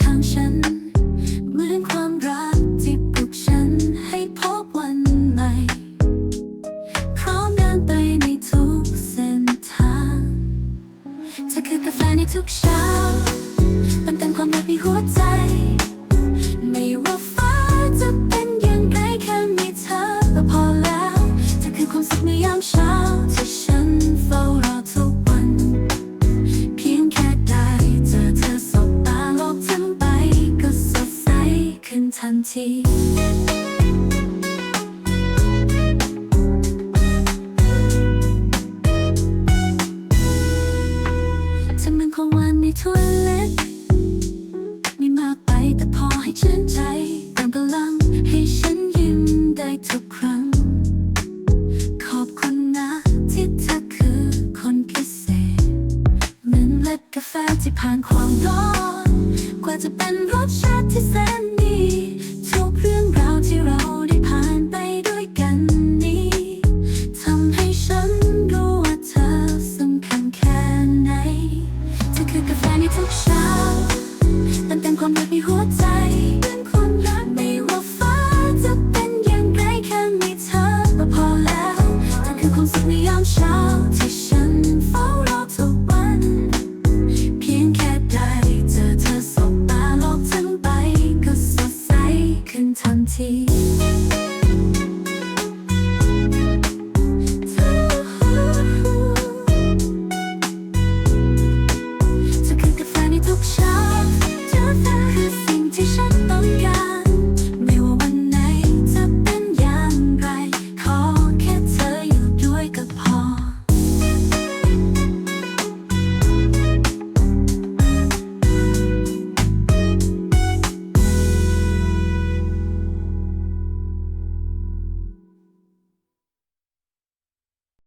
ข้งฉัน เหมือนความรักที่ปลุกฉันให้พบวันใหม่พร้อมเดินไปในทุกเส้นทางเธอคือกาแฟในทุกเช้า ทันทีฉันมันของหวานในถ้วยเล็กไม่มากไปแต่พอให้ชื่นใจเติมพลังให้ฉันยิ้มได้ทุกครั้ง ขอบคุณนะที่เธอคือคนพิเศษเหมือนเล็ดกาแฟที่ผ่านความร้อน กว่าจะเป็นรสชาติที่แสน ในทุกเช้าเติมเต็มความรักในหัวใจเป็นความรักไม่ว่าฟ้าจะเป็นอย่างไรแค่มีเธอก็พอแล้วเธอคือความสุขในยามเช้า